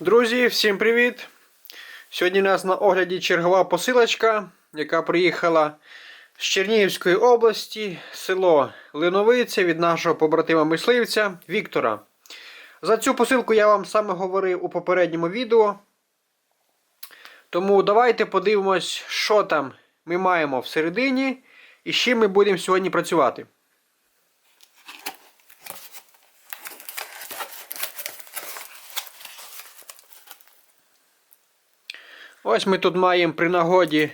Друзі, всім привіт! Сьогодні у нас на огляді чергова посилочка, яка приїхала з Чернігівської області, село Линовиця від нашого побратима мисливця Віктора. За цю посилку я вам саме говорив у попередньому відео. Тому давайте подивимось, що там ми маємо всередині і з чим ми будемо сьогодні працювати. Ось ми тут маємо при нагоді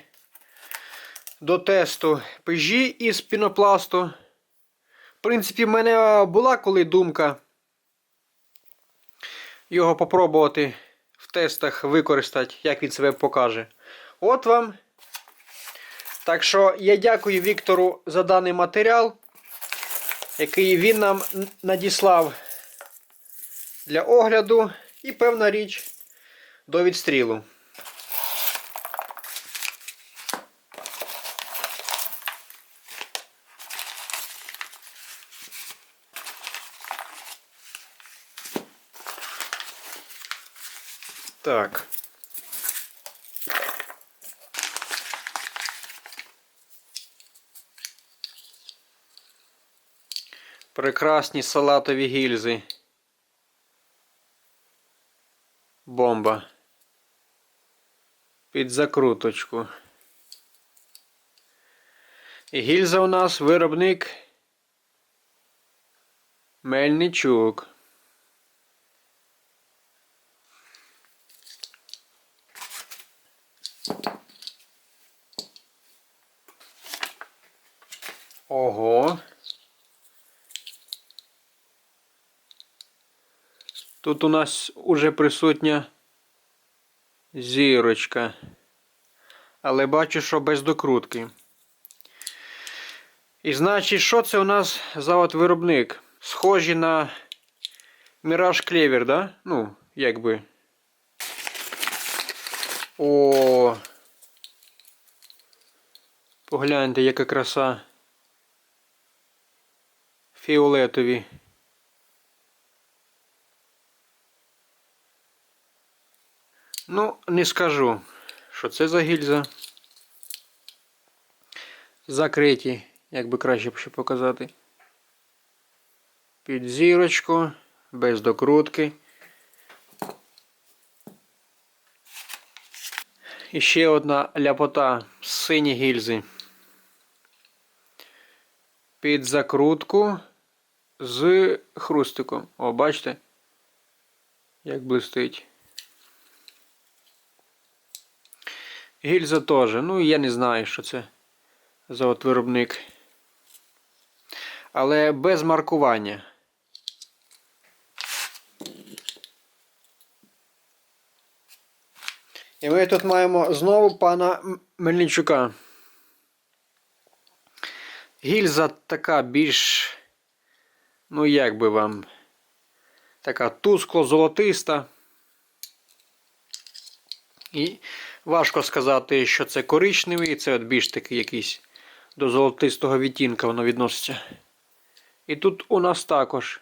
до тесту пежі із пінопласту. В принципі, в мене була коли думка його попробувати в тестах використати, як він себе покаже. От вам. Так що я дякую Віктору за даний матеріал, який він нам надіслав для огляду і певна річ до відстрілу. Так. Прекрасні салатові гільзи. Бомба. Під закруточку. І гільза у нас виробник Мельничук. Ого. Тут у нас уже присутня зірочка. Але бачу, що без докрутки. І значить, що це у нас за виробник? Схожі на Mirage Клевер, да? Ну, якби. О. Погляньте, яка краса. Фіолетові. Ну, не скажу, що це за гільза. Закриті, як би краще б ще показати. Під зірочку, без докрутки. І ще одна ляпота з сині гільзи. Під закрутку з хрустиком. О, бачите? Як блистить. Гільза теж. Ну, я не знаю, що це за от виробник. Але без маркування. І ми тут маємо знову пана Мельничука. Гільза така більш, ну як би вам, така тускло-золотиста. І важко сказати, що це коричневий, це от більш такий якийсь до золотистого відтінка воно відноситься. І тут у нас також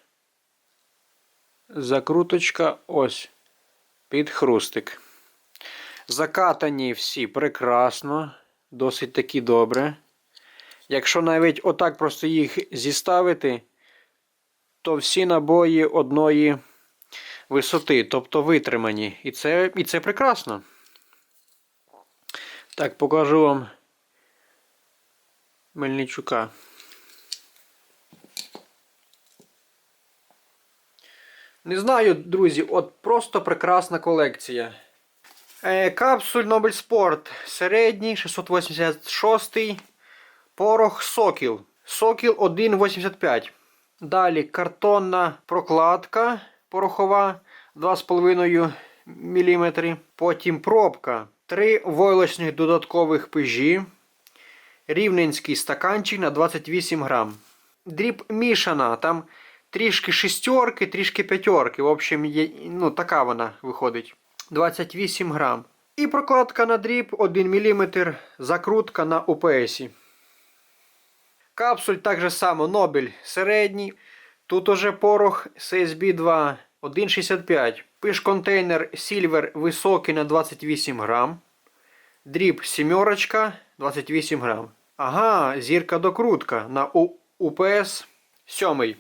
закруточка ось під хрустик. Закатані всі прекрасно, досить таки добре. Якщо навіть отак просто їх зіставити, то всі набої одної висоти, тобто витримані. І це, І це прекрасно. Так, покажу вам Мельничука. Не знаю, друзі, от просто прекрасна колекція. Е, Капсуль Nobel Sport середній 686 порох Сокіл. Сокіл 1,85. Далі картонна прокладка порохова 2,5 мм. Потім пробка. Три войлочних додаткових пижі. Рівненський стаканчик на 28 грам. Дріб мішана. Там трішки шістерки, трішки п'ятерки. В общем, є, ну, така вона виходить. 28 грам. І прокладка на дріб 1 мм. Закрутка на УПС. Капсуль так же само Нобель середній. Тут уже порох CSB 2 1,65. Пиш-контейнер Silver високий на 28 грам. Дріб сімерочка 28 грам. Ага, зірка докрутка на У- УПС 7.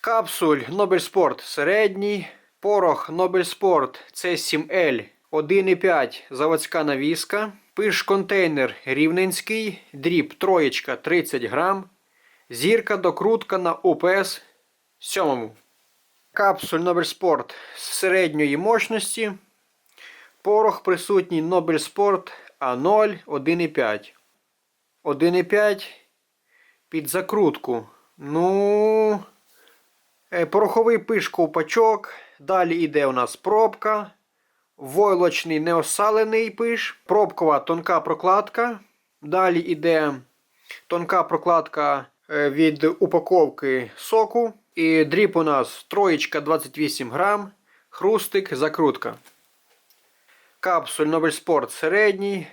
Капсуль Нобель Спорт середній. Порох Нобель Спорт C7L 1,5 заводська навіска. Пиш контейнер рівненський. Дріб троєчка 30 грам. Зірка докрутка на УПС 7. Капсуль Нобель Спорт середньої мощності. Порох присутній Нобель Спорт А0 1,5. 1,5 під закрутку. Ну. е, Пороховий пиш ковпачок. Далі йде у нас пробка. Войлочний неосалений пиш. Пробкова тонка прокладка. Далі йде тонка прокладка е, від упаковки соку. І дріб у нас троєчка 28 грам. Хрустик, закрутка. Капсуль Нобель Спорт середній.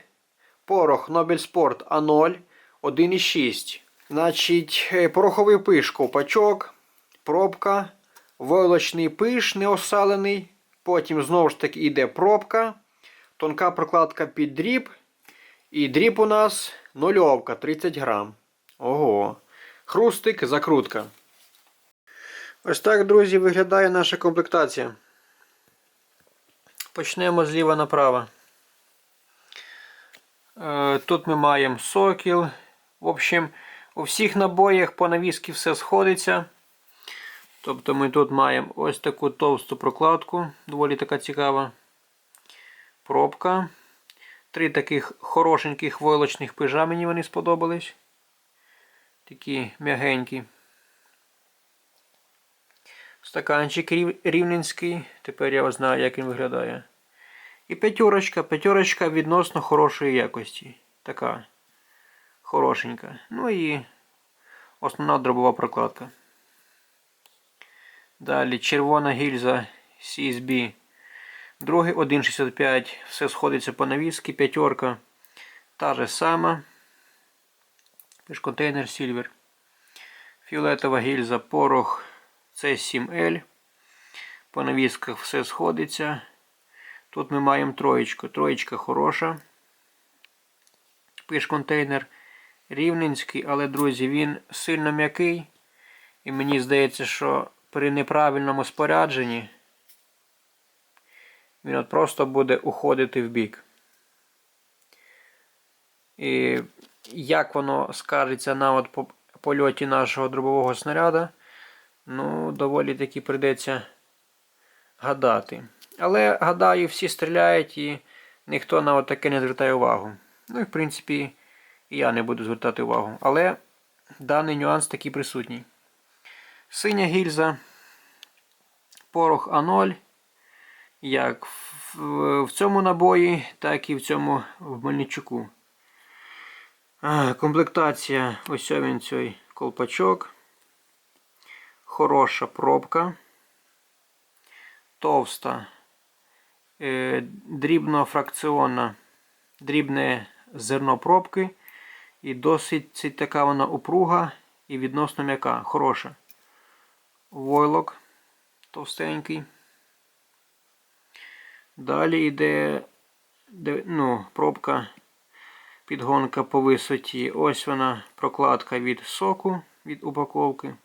Порох Нобель Спорт А0 1,6. Значить, е, пороховий пиш ковпачок, пробка, войлочний пиш неосалений. Потім знову ж таки йде пробка, тонка прокладка під дріб. І дріб у нас нульовка 30 грам. Ого. Хрустик, закрутка. Ось так, друзі, виглядає наша комплектація. Почнемо зліва направо. Е, Тут ми маємо сокіл. В общем, у всіх набоях по навіски все сходиться. Тобто ми тут маємо ось таку товсту прокладку, доволі така цікава. Пробка. Три таких хорошеньких войлочних пижа мені вони сподобались. Такі м'ягенькі. Стаканчик рів- рівненський. Тепер я знаю, як він виглядає. І п'ятерочка. П'ятерочка відносно хорошої якості. Така хорошенька. Ну і основна дробова прокладка. Далі червона гільза CSB. Другий 1,65. Все сходиться по навіски. П'ятерка. Та же сама. Пішконтейнер Silver. Фіолетова гільза порох C7L. По навісках все сходиться. Тут ми маємо троєчку. Троєчка хороша. Пиш контейнер рівненський, але, друзі, він сильно м'який. І мені здається, що при неправильному спорядженні він от просто буде уходити в бік. І як воно скажеться на от польоті нашого дробового снаряда, ну, доволі таки прийдеться гадати. Але, гадаю, всі стріляють і ніхто на таке не звертає увагу. Ну і в принципі, і я не буду звертати увагу. Але даний нюанс такий присутній. Синя гільза, порох А0, як в, цьому набої, так і в цьому в Мельничуку. Комплектація, ось він цей колпачок. Хороша пробка. Товста, е, дрібно-фракціонна, дрібне зерно пробки. І досить така вона упруга і відносно м'яка. Хороша. Войлок товстенький. Далі йде ну, пробка, підгонка по висоті. Ось вона прокладка від соку, від упаковки.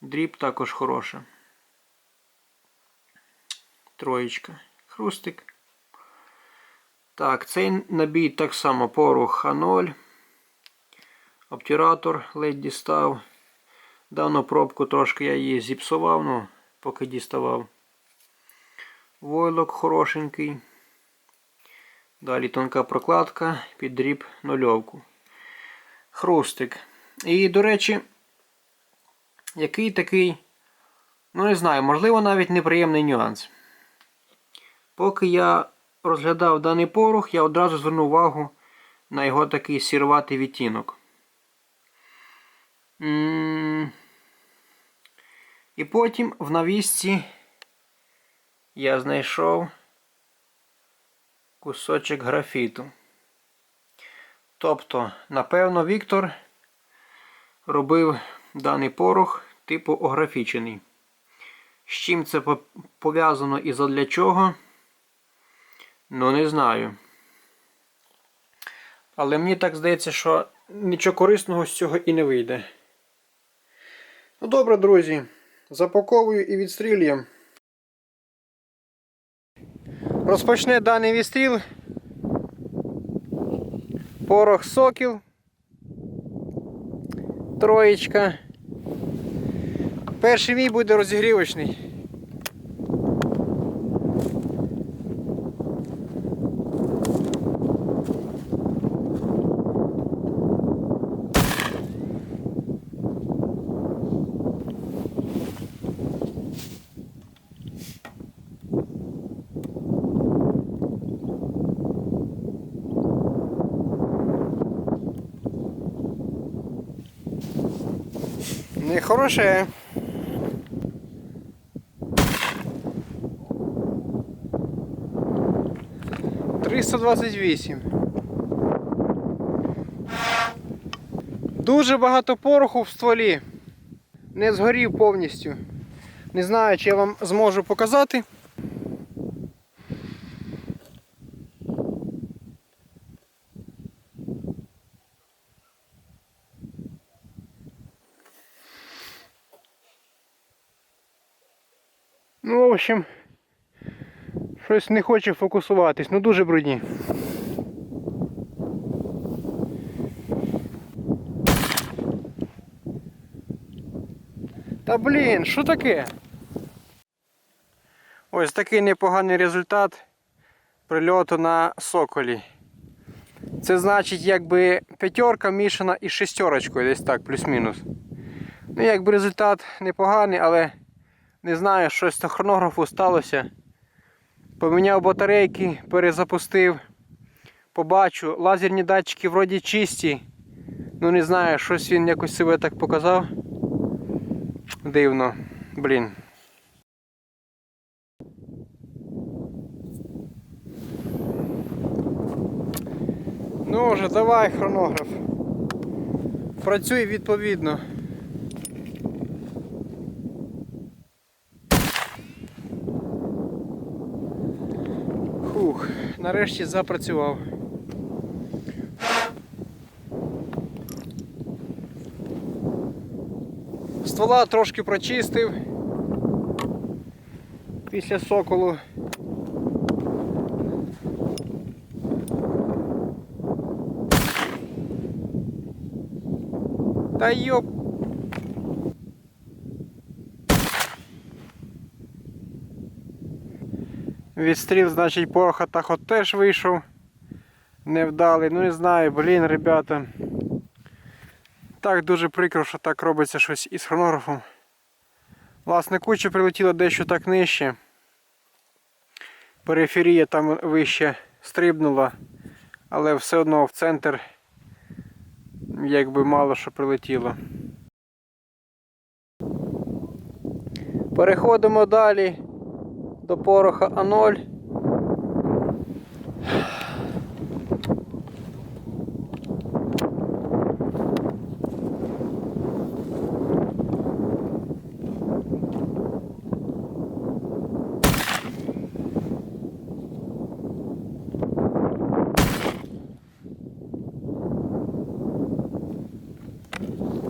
Дріб також хороша. Троєчка. Хрустик. Так, цей набій так само порох А0. Обтюратор ледь дістав. Дану пробку трошки я її зіпсував, ну, поки діставав. Войлок хорошенький. Далі тонка прокладка під дріб нульовку. Хрустик. І, до речі, який такий, ну не знаю, можливо, навіть неприємний нюанс. Поки я розглядав даний порох, я одразу звернув увагу на його такий сірватий відтінок. М, І потім в навісці я знайшов кусочок графіту. Тобто, напевно, Віктор робив даний порох типу ографічений. З чим це пов'язано і задля чого? Ну, не знаю. Але мені так здається, що нічого корисного з цього і не вийде. Ну добре, друзі. Запаковую і відстрілюємо. Розпочне даний відстріл. Порох сокіл. Троєчка. Перший мій буде розігрівочний. Нехороше. Триста двадцять вісім. Дуже багато пороху в стволі. Не згорів повністю. Не знаю, чи я вам зможу показати. Общем, щось не хоче фокусуватись, ну дуже брудні. Та блін, що таке? Ось такий непоганий результат прильоту на соколі. Це значить, якби п'ятерка мішана із шестерочкою, десь так, плюс-мінус. Ну, якби результат непоганий, але не знаю, щось з хронографу сталося. Поміняв батарейки, перезапустив. Побачу, лазерні датчики вроді чисті. Ну не знаю, щось він якось себе так показав. Дивно. Блін. Ну вже давай хронограф. Працюй відповідно. Нарешті запрацював. Ствола трошки прочистив після соколу. Та йоп. Відстріл, значить, пороха так от теж вийшов. Невдалий. Ну не знаю, блін, ребята. Так дуже прикро, що так робиться щось із хронографом. Власне, куча прилетіло дещо так нижче. Периферія там вище стрибнула, але все одно в центр якби мало що прилетіло. Переходимо далі до пороха А0.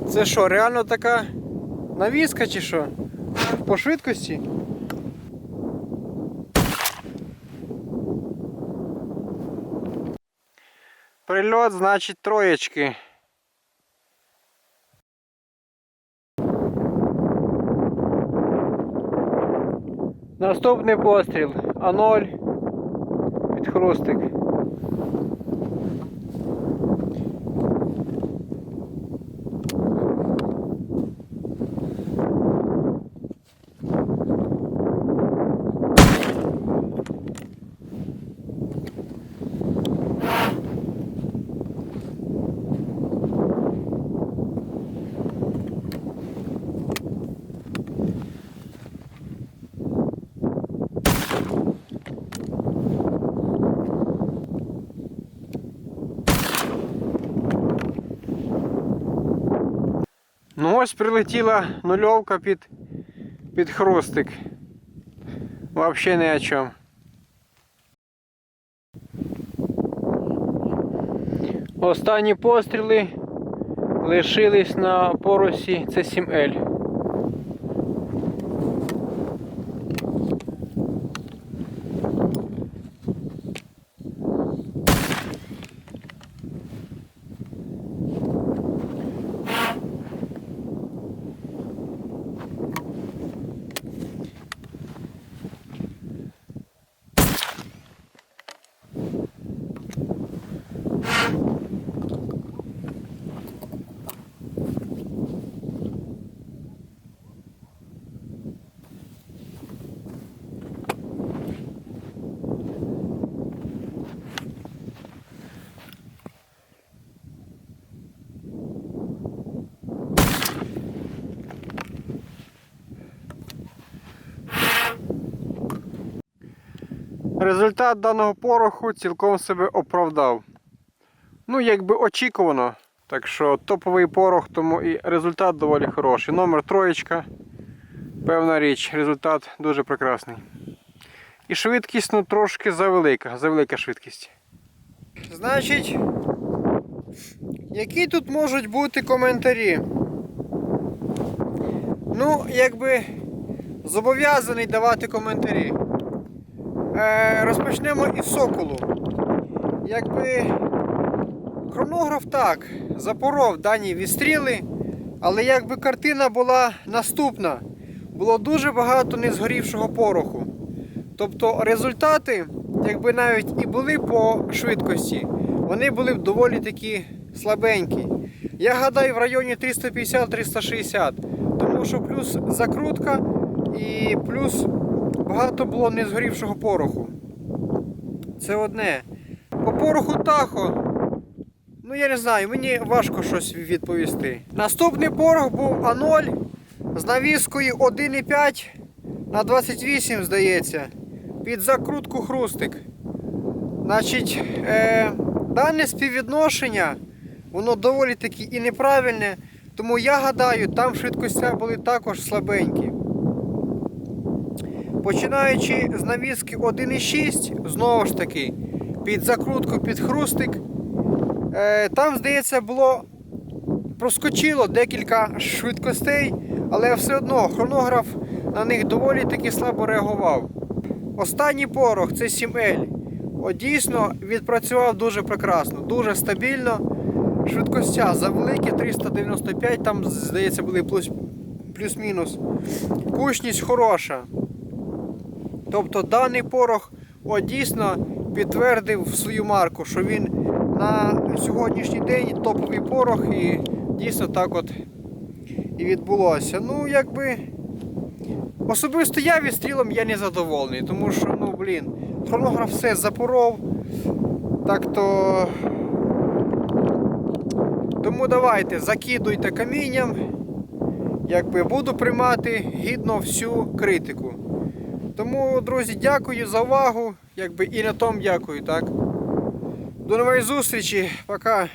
Це що, реально така навіска чи що? По швидкості? Прильот, значить, троєчки. Наступний постріл. А0 від хрустик. Ну ось прилетіла нульовка під під хрустик. Взагалі ні о чому. Останні постріли лишились на поросі С7Л. Результат даного пороху цілком себе оправдав. Ну, якби очікувано. Так що топовий порох, тому і результат доволі хороший. Номер троєчка. Певна річ, результат дуже прекрасний. І швидкість ну, трошки завелика, завелика швидкість. Значить, які тут можуть бути коментарі? Ну, якби зобов'язаний давати коментарі. Е, розпочнемо із соколу. Якби хронограф так запоров дані відстріли, але якби картина була наступна, було дуже багато незгорівшого пороху. Тобто результати, якби навіть і були по швидкості, вони були б доволі такі слабенькі. Я гадаю в районі 350-360, тому що плюс закрутка і плюс багато було незгорівшого пороху. Це одне. По пороху Тахо. Ну я не знаю, мені важко щось відповісти. Наступний порох був А0 з навіскою 1,5 на 28, здається. Під закрутку хрустик. Значить, е, дане співвідношення, воно доволі таки і неправильне. Тому я гадаю, там швидкості були також слабенькі. Починаючи з навіски 1,6, знову ж таки, під закрутку під хрустик. Е, там, здається, було проскочило декілька швидкостей, але все одно хронограф на них доволі таки слабо реагував. Останній порох це 7L. О, дійсно відпрацював дуже прекрасно, дуже стабільно. Швидкостя завеликі 395, там, здається, були плюс- плюс-мінус. Кучність хороша. Тобто даний порох дійсно підтвердив свою марку, що він на сьогоднішній день топовий порох і дійсно так от і відбулося. Ну, якби особисто я відстрілом я не задоволений, тому що, ну блін, хронограф все запоров. Так то. Тому давайте закидуйте камінням. Якби буду приймати гідно всю критику. Тому, друзі, дякую за увагу. Якби і на тому дякую, так? До нової зустрічі. Пока.